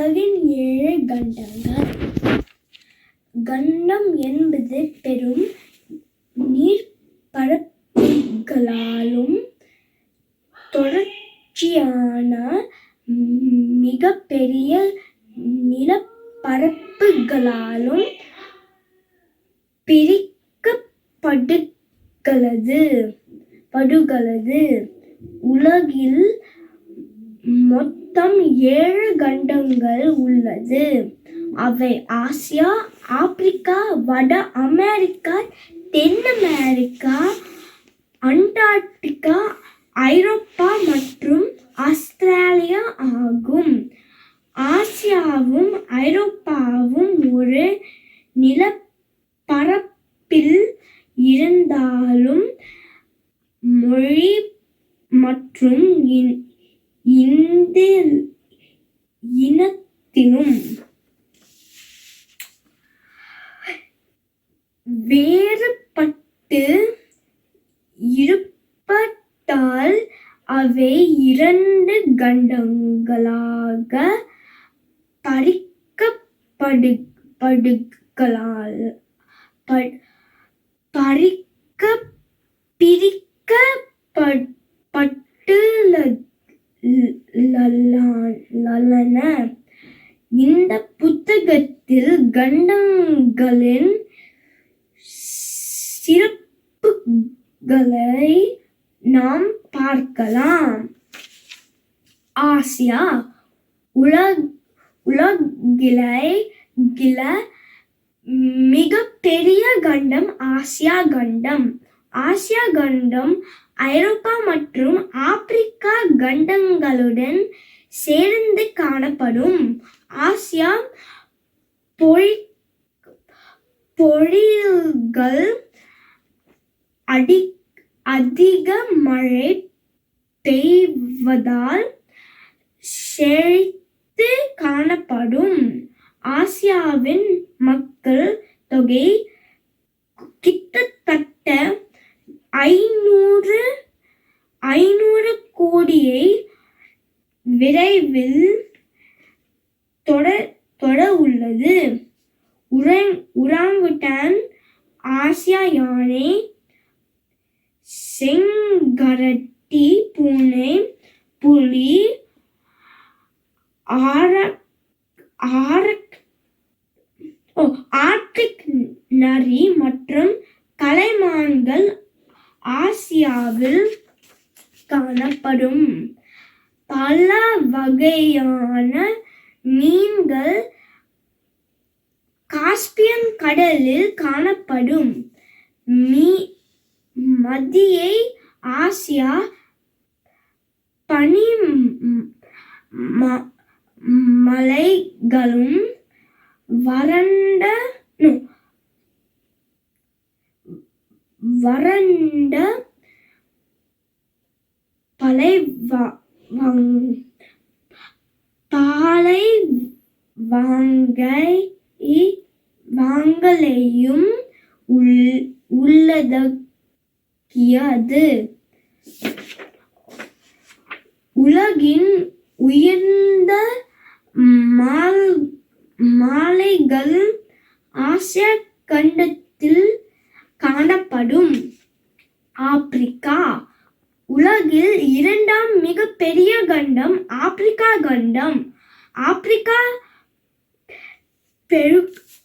உலகின் ஏழு கண்டங்கள். கண்டம் என்பது பெரும் நீர்ப்பரப்புகளாலும் தொடர்ச்சியான மிகப்பெரிய நிலப்பரப்புகளாலும் பிரிக்கப்படுகிறது. படுகிறது. உலகில் மொத்தம் ஏழு கண்டங்கள் உள்ளது. அவை ஆசியா ஆப்பிரிக்கா வட அமெரிக்கா தென் அமெரிக்கா அண்டார்டிகா ஐரோப்பா மற்றும் ஆஸ்திரேலியா ஆகும். ஆசியாவும் ஐரோப்பாவும் ஒரு நிலப்பரப்பில் இருந்தாலும் மொழி மற்றும் இன்- இந்த இனத்திலும் வேறுபட்டு இருப்பட்டால் அவை இரண்டு கண்டங்களாக பறிக்கப்படு பறிக்க ப- பறிக்க இந்த புத்தகத்தில் கண்டங்களின் சிறப்புகளை நாம் பார்க்கலாம். ஆசியா உலக உலகிலை கில மிகப்பெரிய கண்டம் ஆசியா கண்டம். ஆசியா கண்டம் ஐரோப்பா மற்றும் ஆப்பிரிக்கா கண்டங்களுடன் சேர்ந்து காணப்படும். ஆசியா பொழி பொழில்கள் அடி அதிக மழை பெய்வதால் செழித்து காணப்படும். ஆசியாவின் மக்கள் தொகை கிட்டத்தட்ட ஐநூறு ஐநூறு கோடியை விரைவில் தொட தொட உள்ளது. உரங் உராங்குட்டான் ஆசியா யானை செங்கரட்டி பூனை புலி ஆர ஆரக் ஓ ஆர்டிக் நரி மற்றும் கலைமான்கள் ஆசியாவில் காணப்படும் பல வகையான மீன்கள் காஸ்பியன் கடலில் காணப்படும். மீ மத்திய ஆசியா பனி ம- மலைகளும் வறண்ட வறண்ட பலை பாலை வாங்கை வாங்கலையும் உள்- உள்ளடக்கியது. உலகின்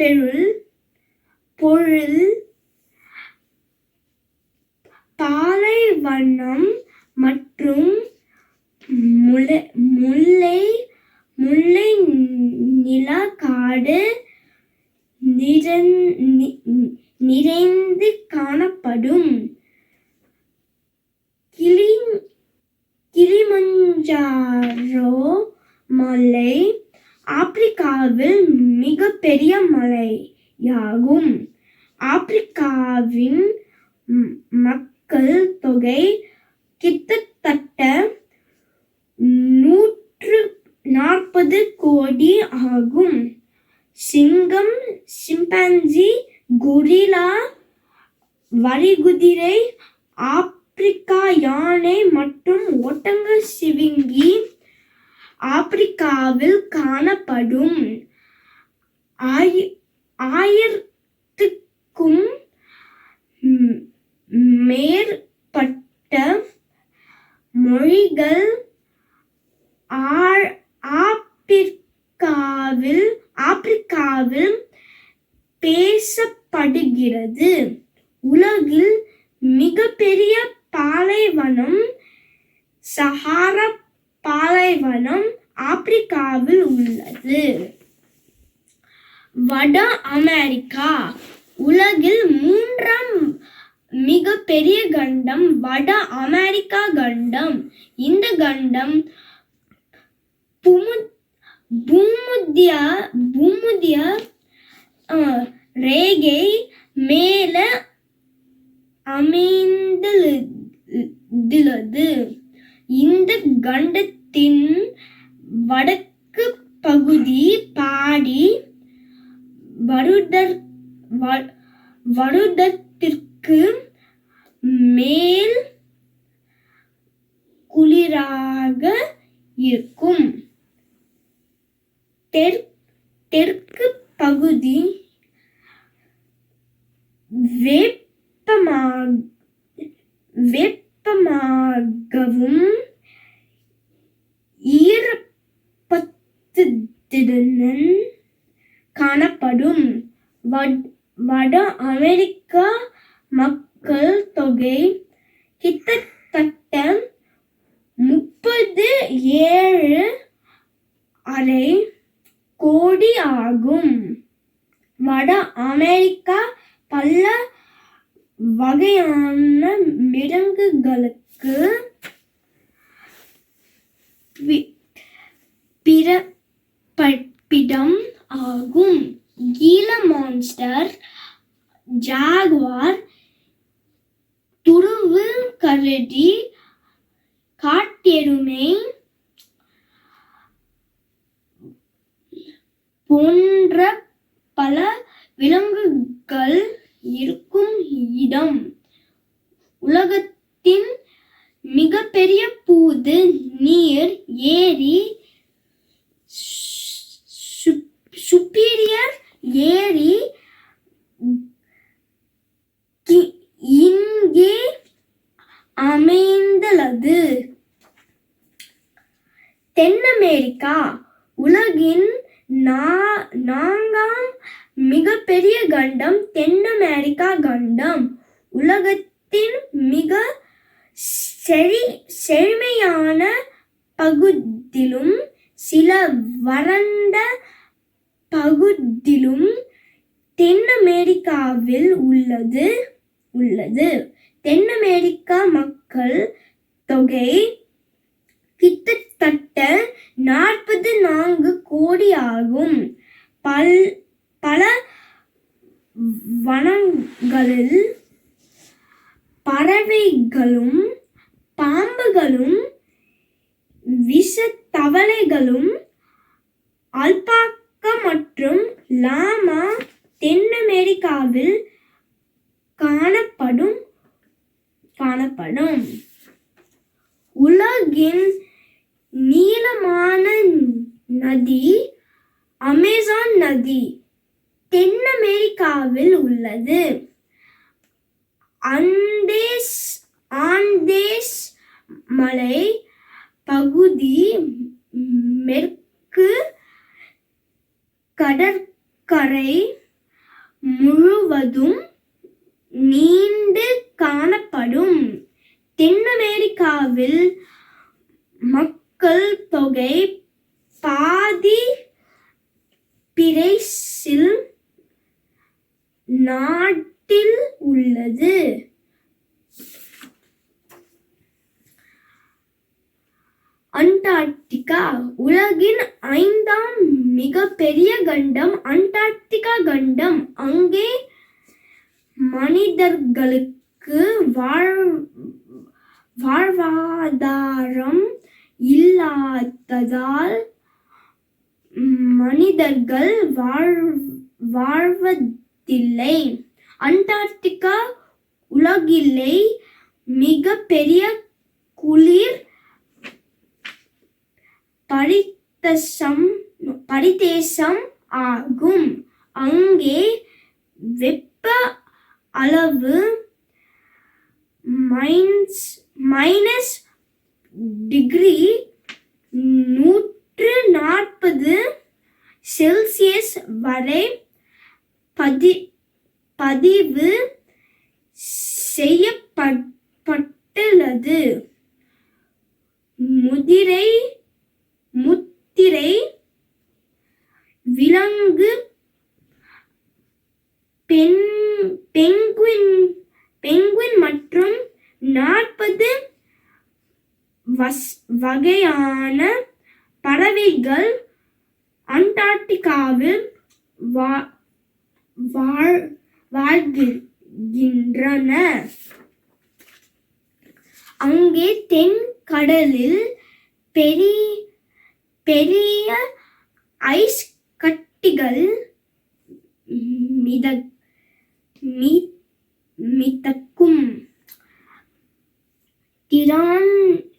比如。பெரிய மலையாகும் ஆப்பிரிக்காவின் மக்கள் தொகை கிட்டத்தட்ட நூற்று நாற்பது கோடி ஆகும். சிங்கம் சிம்பான்சி குரிலா வரிகுதிரை ஆப்பிரிக்கா யானை மற்றும் ஓட்டங்கள் சிவிங்கி ஆப்பிரிக்காவில் காணப்படும். ஆயி- ஆயிரத்துக்கும் மேற்பட்ட மொழிகள் ஆப்பிரிக்காவில் ஆப்பிரிக்காவில் பேசப்படுகிறது. உலகில் மிகப்பெரிய பாலைவனம் சஹாரா பாலைவனம் ஆப்பிரிக்காவில் உள்ளது. வட அமெரிக்கா. உலகில் மூன்றாம் மிகப்பெரிய கண்டம் வட அமெரிக்கா கண்டம். இந்த கண்டம் பூமுத்திய பூமுத்திய ரேகை மேல அமைந்துள்ளது. இந்த கண்டத்தின் வடக்கு பகுதி பாடி வருடர் வருடத்திற்கு மேல் குளிராக இருக்கும். தெற்கு பகுதி வெப்பமாக வெப்பமாகவும் ஈரப்பத்துடன் காணப்படும் வட்- வட அமெரிக்கா மக்கள் தொகை கிட்டத்தட்ட முப்பது ஏழு அரை கோடி ஆகும். வட அமெரிக்கா பல வகையான மிருகங்களுக்கு வி- பிறப்பிடம் ஆகும். கீழ மான்ஸ்டர் ஜாகுவார் துருவு கரடி காட்டெருமை போன்ற பல விலங்குகள் இருக்கும் இடம். உலகத்தின் மிகப்பெரிய பூது நீர் ஏரி சுப்பீரியர் ஏரி இங்கே அமைந்துள்ளது. தென் அமெரிக்கா உலகின் நா- நான்காம் மிகப்பெரிய கண்டம் தென் அமெரிக்கா கண்டம். உலகத்தின் மிக செழி செழுமையான பகுதியிலும் சில வறண்ட பகுதியிலும் தென் அமெரிக்காவில் உள்ளது. உள்ளது. தென் அமெரிக்கா மக்கள் தொகை கிட்டத்தட்ட நாற்பது நான்கு கோடி ஆகும். பல் பல வனங்களில் பறவைகளும் பாம்புகளும் விஷத்தவளைகளும் அல்பாக்கா மற்றும் லாமா தென் அமெரிக்காவில் காணப்படும் காணப்படும். உலகின் நீளமான நதி அமேசான் நதி தென் அமெரிக்காவில் உள்ளது. அந்தேஸ் ஆந்தேஸ் மலை பகுதி மேற்கு கடற்கரை முழுவதும் நீண்டு காணப்படும். தென் அமெரிக்காவில் மக்கள் தொகை பாதி பிரேசில் நாட்டில் உள்ளது. அண்டார்டிகா உலகின் ஐந்தாம் மிகப்பெரிய கண்டம். அண்டார்டிகா கண்டம் அங்கே மனிதர்களுக்கு வாழ் வாழ்வாதாரம் இல்லாததால் மனிதர்கள் வாழ் வாழ்வதில்லை. அண்டார்டிகா உலகிலே மிக பெரிய குளிர் பறி பரிதசம் பரிதேசம் ஆகும். அங்கே வெப்ப அளவு மைன்ஸ் மைனஸ் டிகிரி நூற்று நாற்பது செல்சியஸ் வரை பதி பதிவு செய்யப்பட்டுள்ளது. முதிரை முத்திரை விலங்கு பெண் பெங்குயின் பெங்குயின் மற்றும் நாற்பது வஸ் வகையான பறவைகள் அண்டார்டிகாவில் வா வாழ் வாழ்கின்றன. அங்கே தென் கடலில் பெரிய பெரிய ஐஸ் கட்டிகள் மித மி- மிதக்கும். திரான்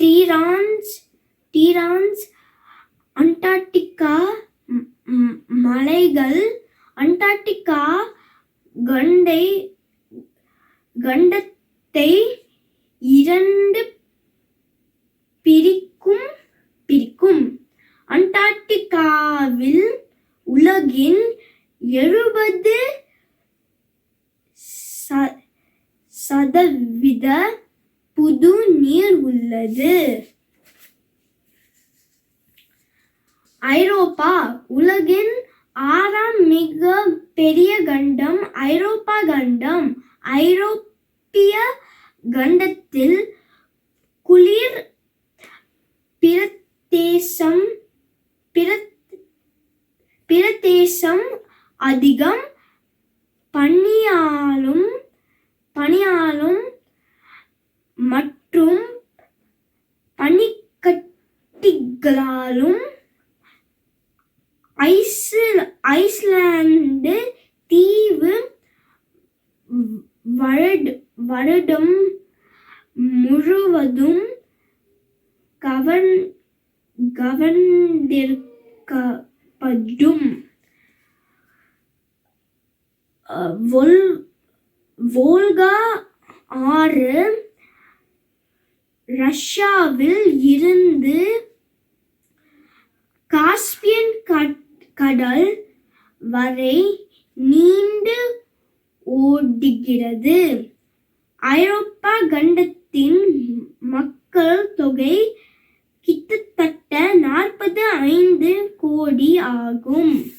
டீரான்ஸ் டீரான்ஸ் அண்டார்டிகா மலைகள் அண்டார்டிகா கண்டை கண்டத்தை இரண்டு பிரிக்கும் பிரிக்கும். அண்டார்டிகாவில் உலகின் எழுபது சதவித புது நீர் உள்ளது. ஐரோப்பா உலகின் ஆறாம் மிக பெரிய கண்டம் ஐரோப்பா கண்டம். ஐரோப்பிய கண்டத்தில் குளிர் பிரதேசம் பிரதேசம் அதிகம். பனியாலும் பனியாலும் ஐஸ்லாந்து தீவு வருட வருடம் முழுவதும் கவன் கவர்ந்திருக்கப்படும் வோல்கா ஆறு ரஷ்யாவில் இருந்து காஸ்பியன் கட்- கடல் வரை நீண்டு ஓடுகிறது. ஐரோப்பா கண்டத்தின் மக்கள் தொகை கிட்டத்தட்ட நாற்பது ஐந்து கோடி ஆகும்.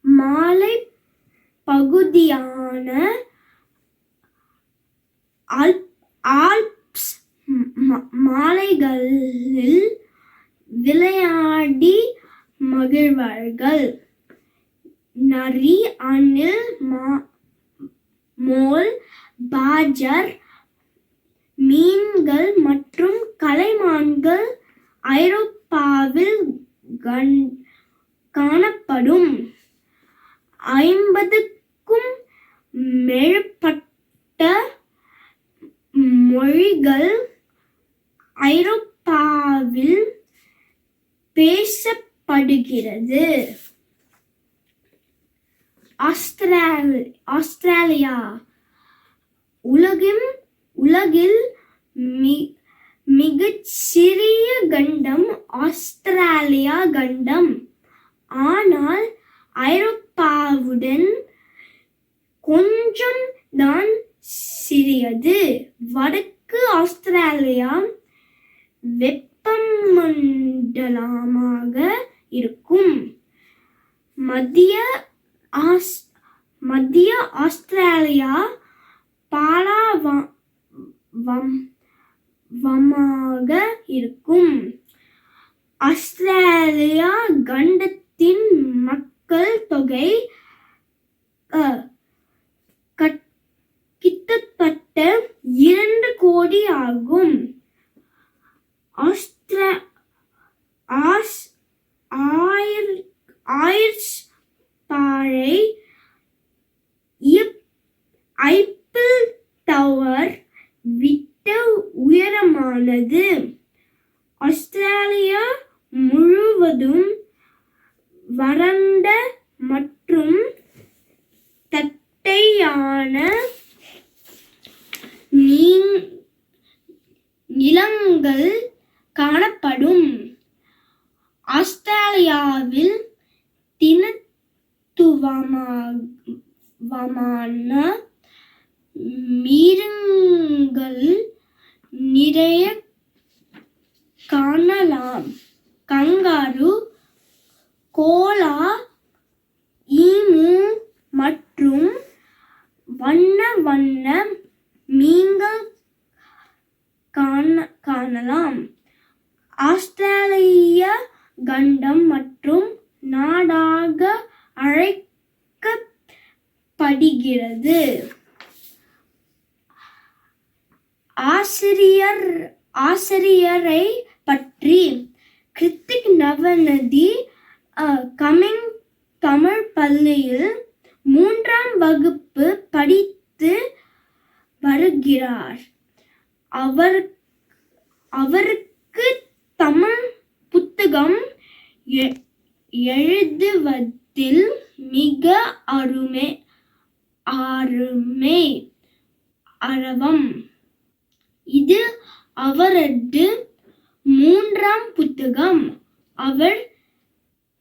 மாலை பகுதியான ஆல்ப்ஸ் மாலைகளில் விளையாடி மகிழ்வார்கள். நரி அணில் மா- மோல் பாஜர் மீன்கள் மற்றும் கலைமான்கள் ஐரோப்பாவில் கண்- காணப்படும். ஐம்பதுக்கும் மேற்பட்ட மொழிகள் ஐரோப்பாவில் பேசப்படும் ஆஸ்திரேல் ஆஸ்திரேலியா உலகின் உலகில் மி மிகச் சிறிய கண்டம் ஆஸ்திரேலியா கண்டம். ஆனால் ஐரோப்பாவுடன் கொஞ்சம் தான் சிறியது. வடக்கு ஆஸ்திரேலியா வெப்பமண்டலமாக இருக்கும். மத்திய ஆஸ் மத்திய ஆஸ்திரேலியா பாலா வம் வமாக இருக்கும். ஆஸ்திரேலியா கண்டத்தின் மக்கள் தொகை கட்- கிட்டத்தட்ட இரண்டு கோடி ஆகும். ஆஸ்திரே ஐபிள் ஆஸ்திரேலியா முழுவதும் வறண்ட மற்றும் தட்டையான நீ- நிலங்கள் காணப்படும். ஆஸ்திரேலியாவில் தினத்துவமான மீருங்கள் நிறைய காணலாம். கங்காரு கோலா ஈமு மற்றும் வண்ண வண்ண மீன்கள் காண காணலாம். ஆஸ்திரேலிய கண்டம் மற்றும் நாடாக அழைக்கப்படுகிறது. ஆசிரியர் ஆசிரியரை பற்றி கிருத்திக் நவநதி கமிங் தமிழ் பள்ளியில் மூன்றாம் வகுப்பு படித்து வருகிறார். அவர் அவருக்கு தமிழ் புத்தகம் எ- எழுதுவதில் மிக அருமை அருமை அரவம் இது அவரது மூன்றாம் புத்தகம். அவர்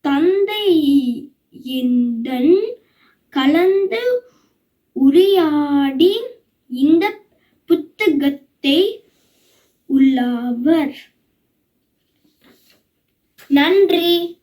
தந்தையுடன் கலந்து உரையாடி இந்த புத்தகத்தை உள்ளவர். நன்றி.